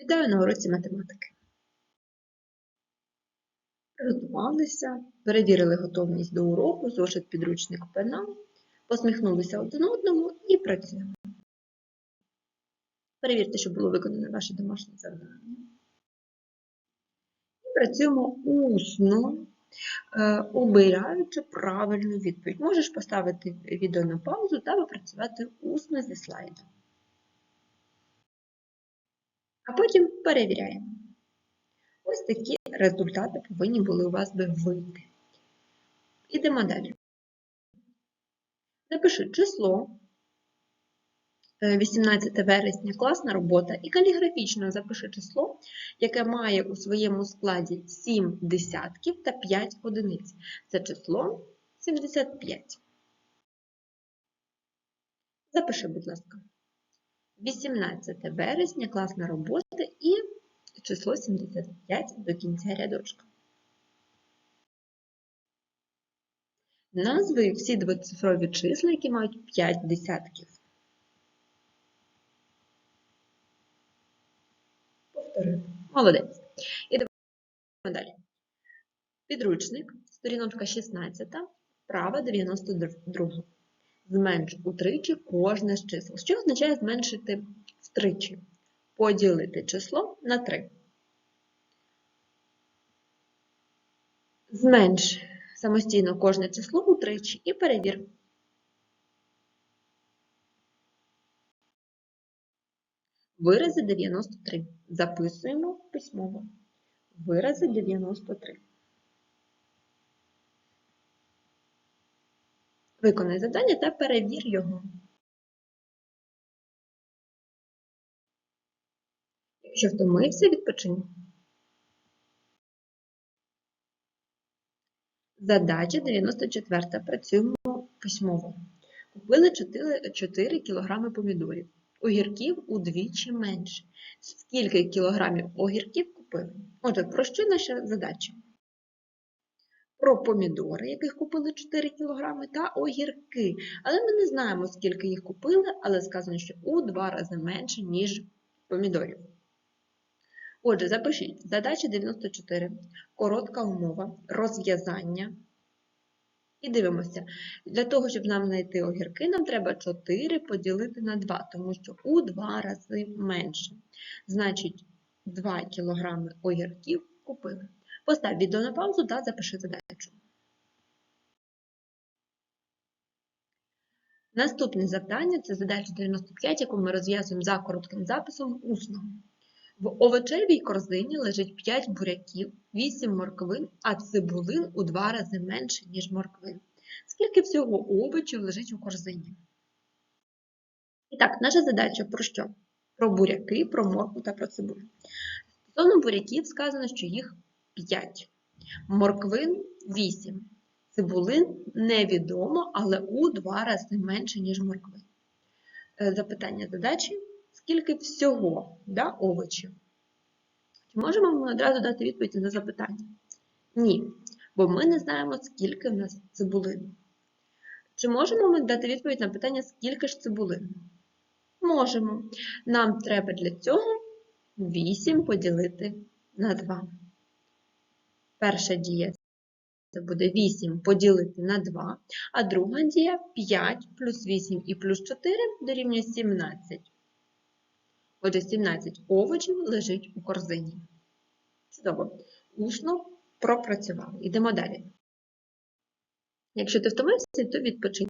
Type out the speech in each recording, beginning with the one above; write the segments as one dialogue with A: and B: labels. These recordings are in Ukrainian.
A: Вітаю на уроці математики. Приготувалися, перевірили готовність до уроку, зошит підручник пена, посміхнулися один одному і працюємо. Перевірте, щоб було виконане ваше домашнє завдання. І працюємо усно, е, обираючи правильну відповідь. Можеш поставити відео на паузу та попрацювати усно зі слайдом. А потім перевіряємо. Ось такі результати повинні були у вас би вийти. Ідемо далі. Напиши число. е, 18 вересня класна робота і каліграфічно запиши число, яке має у своєму складі 7 десятків та 5 одиниць. Це число 75. Запиши, будь ласка. 18 вересня класна робота і число 75 до кінця рядочка. Назви всі двоцифрові числа, які мають 5 десятків. Повторити. Молодець. Ідемо далі. Підручник, сторіночка 16, вправа 92. Зменш утричі кожне з чисел. Що означає зменшити втричі? Поділити число на 3. Зменш самостійно кожне число утричі і перевір. Вирази 93. Записуємо письмово. Вирази 93. Виконай завдання та перевір його. Якщо втомився, відпочинь. Задача 94. Працюємо письмово. Купили 4, 4 кг помідорів. Огірків удвічі менше. Скільки кілограмів огірків купили? Отже, про що наша задача? Про помідори, яких купили 4 кг, та огірки. Але ми не знаємо, скільки їх купили, але сказано, що у 2 рази менше, ніж помідорів. Отже, запишіть. Задача 94. Коротка умова. Розв'язання. І дивимося. Для того, щоб нам знайти огірки, нам треба 4 поділити на 2, тому що у 2 рази менше. Значить, 2 кг огірків купили. Постав відео на паузу та запиши задачу. Наступне завдання це задача 95, яку ми розв'язуємо за коротким записом усно. В овочевій корзині лежить 5 буряків, 8 морквин, а цибулин у 2 рази менше, ніж морквин. Скільки всього овочів лежить у корзині? І так, наша задача про що? Про буряки, про моркву та про цибулю. Стосовно буряків сказано, що їх 5. Морквин 8. Цибулин невідомо, але у 2 рази менше, ніж морквин. Е, Запитання задачі скільки всього да, овочів? Чи можемо ми одразу дати відповідь на запитання? Ні, бо ми не знаємо, скільки в нас цибулин. Чи можемо ми дати відповідь на питання, скільки ж цибулин? Можемо. Нам треба для цього 8 поділити на 2. Перша дія це буде 8 поділити на 2, а друга дія 5 плюс 8 і плюс 4 дорівнює 17. Отже, 17 овочів лежить у корзині. Чудово. Усно пропрацювали. Йдемо далі. Якщо ти втомився, то відпочинь.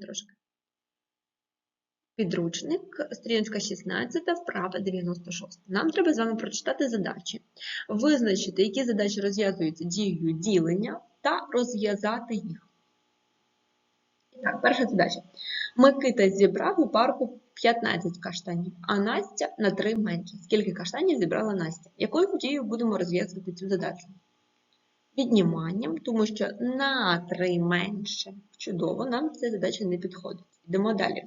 A: Трошки. Підручник, сторіночка 16, вправа 96. Нам треба з вами прочитати задачі, визначити, які задачі розв'язуються дією ділення, та розв'язати їх. Так, перша задача. Микита зібрав у парку 15 каштанів, а Настя на 3 менше. Скільки каштанів зібрала Настя? Якою дією будемо розв'язувати цю задачу? Відніманням, тому що на 3 менше. Чудово, нам ця задача не підходить. Йдемо далі.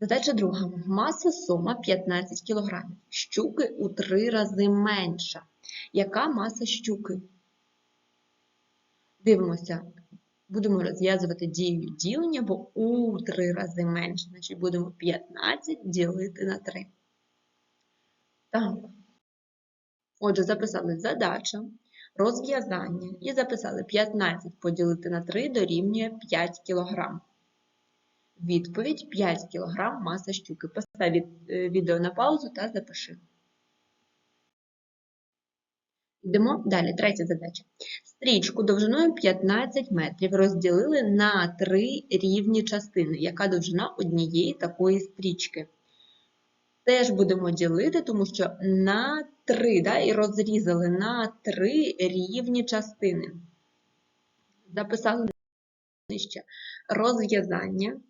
A: Задача друга. Маса сома 15 кг. Щуки у 3 рази менша. Яка маса щуки? Дивимося, будемо розв'язувати дію ділення, бо у 3 рази менше. Значить, будемо 15 ділити на 3. Так. Отже, записали задача, розв'язання і записали 15 поділити на 3 дорівнює 5 кг. Відповідь 5 кг маса щуки. Постав е, відео на паузу та запиши. Йдемо далі. Третя задача. Стрічку довжиною 15 метрів розділили на три рівні частини. Яка довжина однієї такої стрічки? Теж будемо ділити, тому що на 3, да, і розрізали на три рівні частини. Записали нижче розв'язання.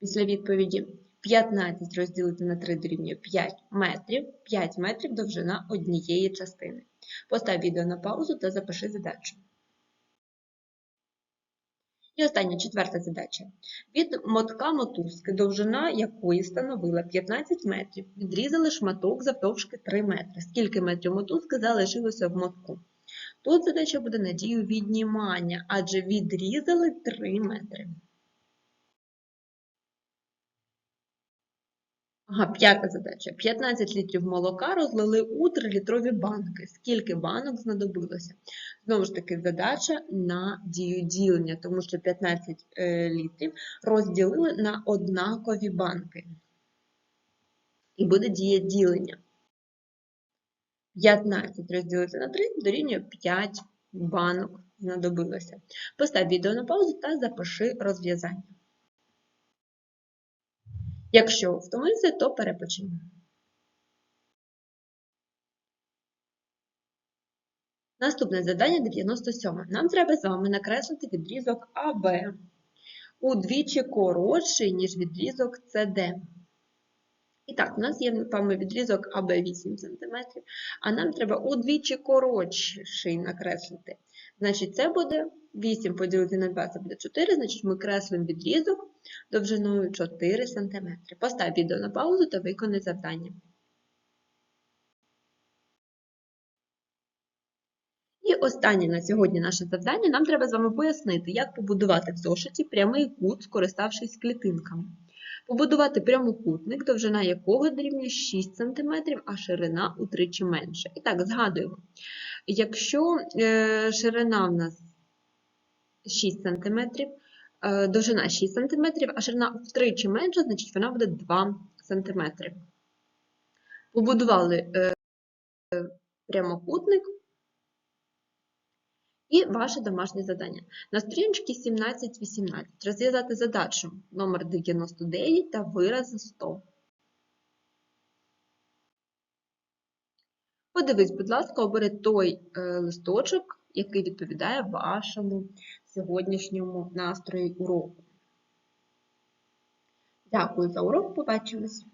A: Після відповіді 15 розділити на 3 дорівнює 5 метрів. 5 метрів довжина однієї частини. Постав відео на паузу та запиши задачу. І остання четверта задача. Від мотка мотузки, довжина якої становила 15 метрів, відрізали шматок завдовжки 3 метри. Скільки метрів мотузки залишилося в мотку? Тут задача буде надію віднімання, адже відрізали 3 метри. Ага, п'ята задача. 15 літрів молока розлили у 3-літрові банки. Скільки банок знадобилося? Знову ж таки, задача на дію ділення, тому що 15 е, літрів розділили на однакові банки. І буде дія ділення. 15 розділити на 3 дорівнює 5 банок знадобилося. Постав відео на паузу та запиши розв'язання. Якщо втомився, то перепочинь. Наступне завдання 97. Нам треба з вами накреслити відрізок АБ удвічі коротший, ніж відрізок СД. І так, у нас є вами відрізок АБ 8 см, а нам треба удвічі коротший накреслити. Значить, це буде 8 поділити на 2, це буде 4, значить ми креслимо відрізок довжиною 4 см. Постав відео на паузу та виконай завдання. І останнє на сьогодні наше завдання. Нам треба з вами пояснити, як побудувати в зошиті прямий кут, скориставшись клітинками. Побудувати прямокутник, довжина якого дорівнює 6 см, а ширина утричі менше. І так, згадуємо. Якщо е, ширина в нас 6 см, е, довжина 6 см, а ширина втричі менша, значить вона буде 2 см. Побудували е, прямокутник і ваше домашнє завдання. На сторіночці 17-18 розв'язати задачу номер 99 та вирази 100. Подивись, будь ласка, обери той е, листочок, який відповідає вашому сьогоднішньому настрою уроку. Дякую за урок, побачимось!